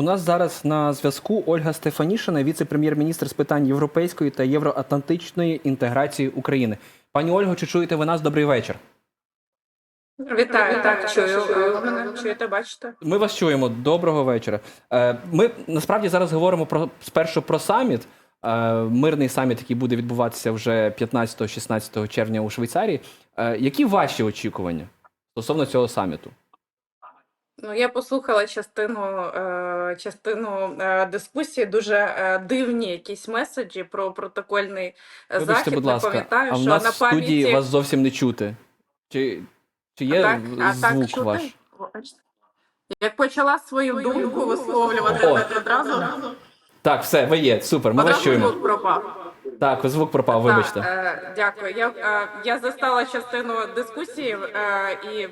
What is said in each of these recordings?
У нас зараз на зв'язку Ольга Стефанішина, віце-прем'єр-міністр з питань європейської та євроатлантичної інтеграції України. Пані Ольго, чи чуєте ви нас? Добрий вечір. Вітаю, так, чую. Ви мене чуєте, бачите? Ми вас чуємо. Доброго вечора. Е, Ми насправді зараз говоримо про спершу про саміт. е, Мирний саміт, який буде відбуватися вже 15-16 червня у Швейцарії. Е, Які ваші очікування стосовно цього саміту? Ну, я послухала частину, частину е, дискусії, дуже е, дивні якісь меседжі про протокольний е, Вибачте, захід. будь ласка, пам'ятаю, а в що нас на в студії вас зовсім не чути. Чи, чи є так, а звук так ваш? Як почала свою думку висловлювати О. так одразу, Так, все, ви є. Супер, ми вас чуємо. Так, звук пропав, Так, вибачте. е, дякую. Я, е, я застала частину дискусії е, і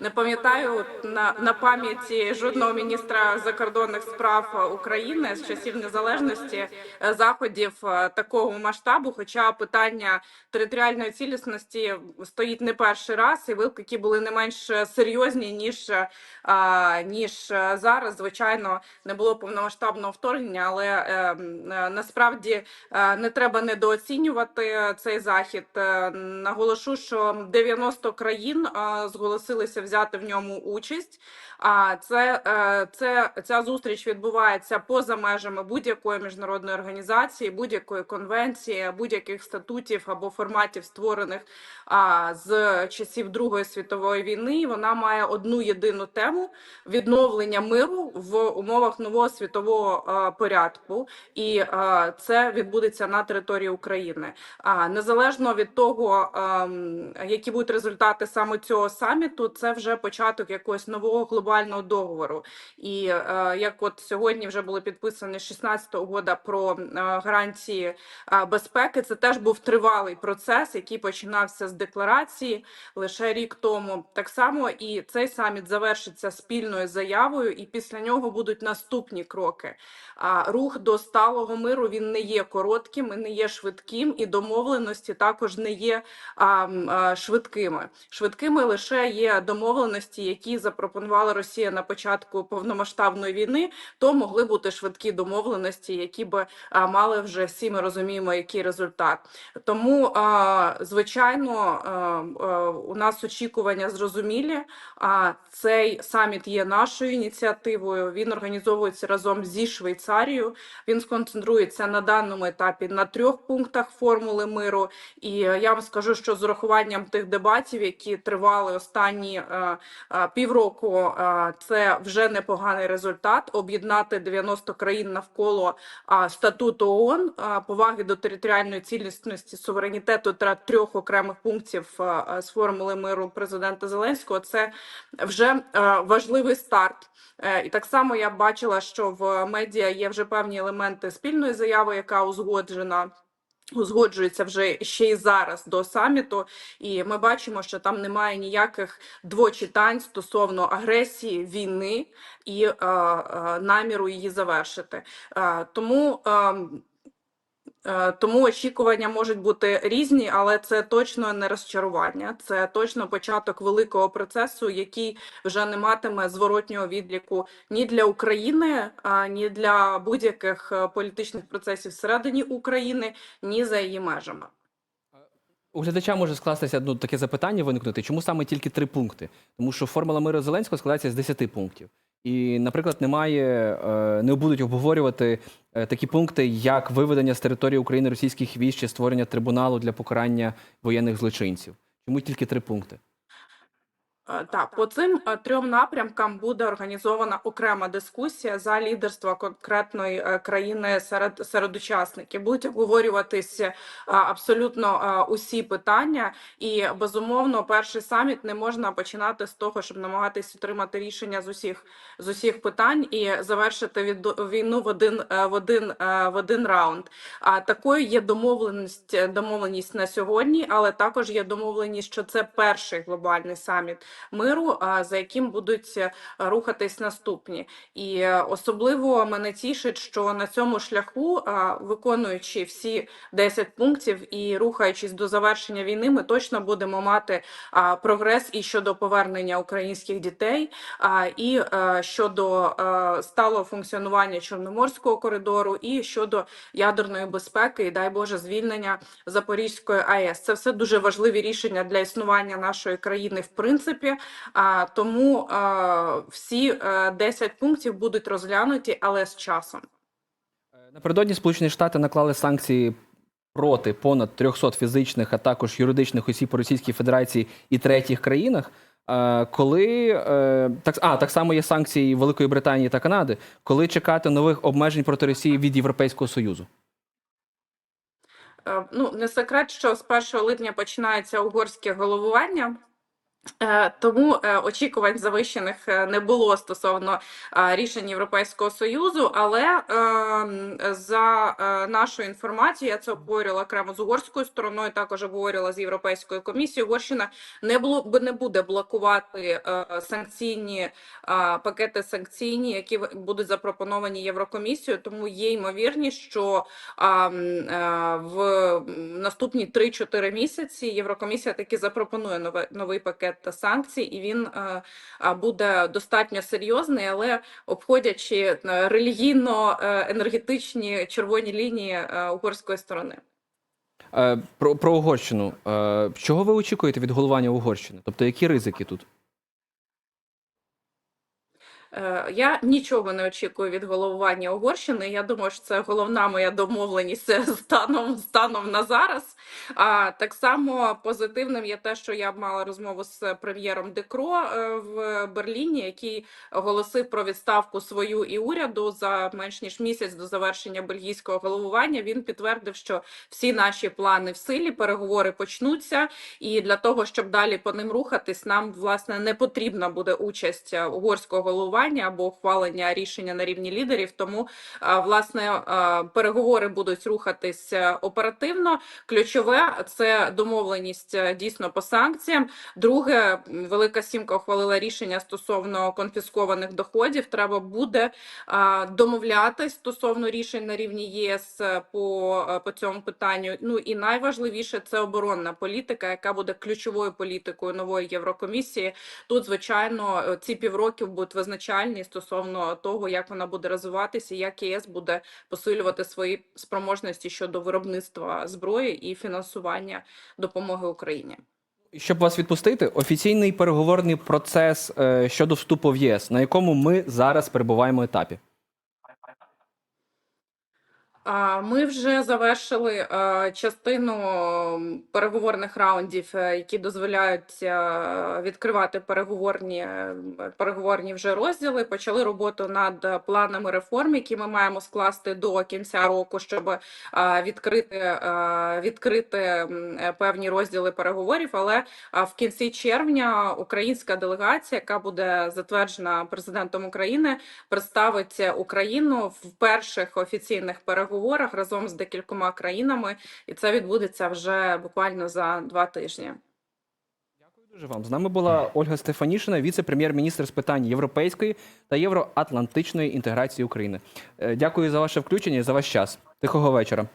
не пам'ятаю на, на пам'яті жодного міністра закордонних справ України з часів незалежності заходів такого масштабу. Хоча питання територіальної цілісності стоїть не перший раз, і виклики були не менш серйозні ніж, ніж зараз. Звичайно, не було повномасштабного вторгнення, але е, е, насправді е, треба недооцінювати цей захід. Е, Наголошу, що 90 країн е, зголосилися взяти в ньому участь. А це, е, це ця зустріч відбувається поза межами будь-якої міжнародної організації, будь-якої конвенції, будь-яких статутів або форматів, створених з часів Другої світової війни. Вона має одну єдину тему відновлення миру в умовах нового світового порядку, і це відбудеться на території України. А незалежно від того, ем, які будуть результати саме цього саміту, це вже початок якогось нового глобального договору. І е, як от сьогодні вже були підписані 16-та угода про е, гарантії е, безпеки, це теж був тривалий процес, який починався з декларації лише рік тому. Так само і цей саміт завершиться спільною заявою, і після нього будуть наступні кроки. Рух до сталого миру він не є коротким, і не є швидким, і домовленості також не є а, а, швидкими. Швидкими лише є домовленості, які запропонувала Росія на початку повномасштабної війни. То могли бути швидкі домовленості, які би а, мали вже всі ми розуміємо, який результат. Тому, а, звичайно, а, а, у нас очікування зрозумілі. А цей саміт є нашою ініціативою. Він організовується разом зі Швейцарією. Він сконцентрується на даному етапі на трьох пунктах формули миру. І е, я вам скажу, що з урахуванням тих дебатів, які тривали останні е, е, півроку, це вже непоганий результат. Об'єднати 90 країн навколо статуту ООН, поваги до територіальної цілісності, суверенітету та трьох окремих пунктів з формули миру президента Зеленського. Це вже важливий старт. І так само я бачила, що в медіа є вже певні елементи спільної заяви, яка узгоджена. Узгоджується вже ще й зараз до саміту, і ми бачимо, що там немає ніяких двочитань стосовно агресії, війни і е, е, наміру її завершити. Е, тому Е, Тому очікування можуть бути різні, але це точно не розчарування. Це точно початок великого процесу, який вже не матиме зворотнього відліку ні для України, а, ні для будь-яких е, політичних процесів всередині України, ні за її межами. У глядача може скластися ну, таке запитання виникнути, чому саме тільки три пункти? Тому що формула миру Зеленського складається з 10 пунктів. І, наприклад, немає, е, не будуть обговорювати е, такі пункти, як виведення з території України російських військ чи створення трибуналу для покарання воєнних злочинців. Чому тільки три пункти? Е, Так, по цим е, трьом напрямкам буде організована окрема дискусія за лідерства конкретної е, країни серед серед учасників. Будуть обговорюватися абсолютно усі питання, і безумовно, перший саміт не можна починати з того, щоб намагатись отримати рішення з усіх з усіх питань і завершити від війну в один в один в один раунд. А такою є домовленість домовленість на сьогодні, але також є домовленість, що це перший глобальний саміт миру, за яким будуть е, рухатись наступні. І е, особливо мене тішить, що на цьому шляху, виконуючи всі 10 пунктів і рухаючись до завершення війни, ми точно будемо мати прогрес і щодо повернення українських дітей, і е, щодо сталого функціонування Чорноморського коридору, і щодо ядерної безпеки, і дай Боже, звільнення Запорізької АЕС. Це все дуже важливі рішення для існування нашої країни, в принципі. А, тому е, всі е, 10 пунктів будуть розглянуті, але з часом. Е, Напередодні Сполучені Штати наклали санкції проти понад 300 фізичних, а також юридичних осіб по Російській Федерації і третіх країнах. Е, Коли е, так, а, так само є санкції Великої Британії та Канади, коли чекати нових обмежень проти Росії від Європейського Союзу? Е, Ну, не секрет, що з 1 липня починається угорське головування. Е, Тому е, очікувань завищених е, не було стосовно рішень Європейського союзу, але е, за нашою інформацією, я це обговорювала окремо з угорською стороною, також обговорювала з Європейською комісією. Угорщина не було не буде блокувати санкційні пакети санкційні, які будуть запропоновані Єврокомісією. Тому є ймовірність, що а, м, е, в наступні 3-4 місяці Єврокомісія таки запропонує новий пакет санкцій, і він е, буде достатньо серйозний, але обходячи е, релігійно-енергетичні червоні лінії е, угорської сторони. Е, Про, про Угорщину. Е, Чого ви очікуєте від головування Угорщини? Тобто, які ризики тут? Е, Я нічого не очікую від головування Угорщини. Я думаю, що це головна моя домовленість е, станом станом на зараз. А так само позитивним є те, що я мала розмову з прем'єром Декро е, в Берліні, який оголосив про відставку свою і уряду за менш ніж місяць до завершення бельгійського головування. Він підтвердив, що всі наші плани в силі, переговори почнуться, і для того, щоб далі по ним рухатись, нам власне не потрібна буде участь угорського головування або ухвалення рішення на рівні лідерів. Тому е, власне е, переговори будуть рухатись оперативно. Ключове це домовленість е, дійсно по санкціям. Друге, велика сімка ухвалила рішення стосовно конфіскованих доходів. Треба буде домовлятись стосовно рішень на рівні ЄС по, по цьому питанню. Ну і найважливіше це оборонна політика, яка буде ключовою політикою нової Єврокомісії. Тут, звичайно, ці півроки будуть визначальні стосовно того, як вона буде розвиватися, як ЄС буде посилювати свої спроможності щодо виробництва зброї і фінансування допомоги Україні. Щоб вас відпустити, офіційний переговорний процес е, щодо вступу в ЄС, на якому ми зараз перебуваємо етапі. Ми вже завершили е, частину переговорних раундів, е, які дозволяють е, відкривати переговорні, переговорні вже розділи. Почали роботу над планами реформ, які ми маємо скласти до кінця року, щоб відкрити, відкрити певні розділи переговорів. Але в кінці червня українська делегація, яка буде затверджена президентом України, представить Україну в перших офіційних переговорах разом з декількома країнами, і це відбудеться вже буквально за два тижні. Дякую дуже вам. З нами була Ольга Стефанішина, віце-прем'єр-міністр з питань європейської та євроатлантичної інтеграції України. Е, Дякую за ваше включення і за ваш час. Тихого вечора.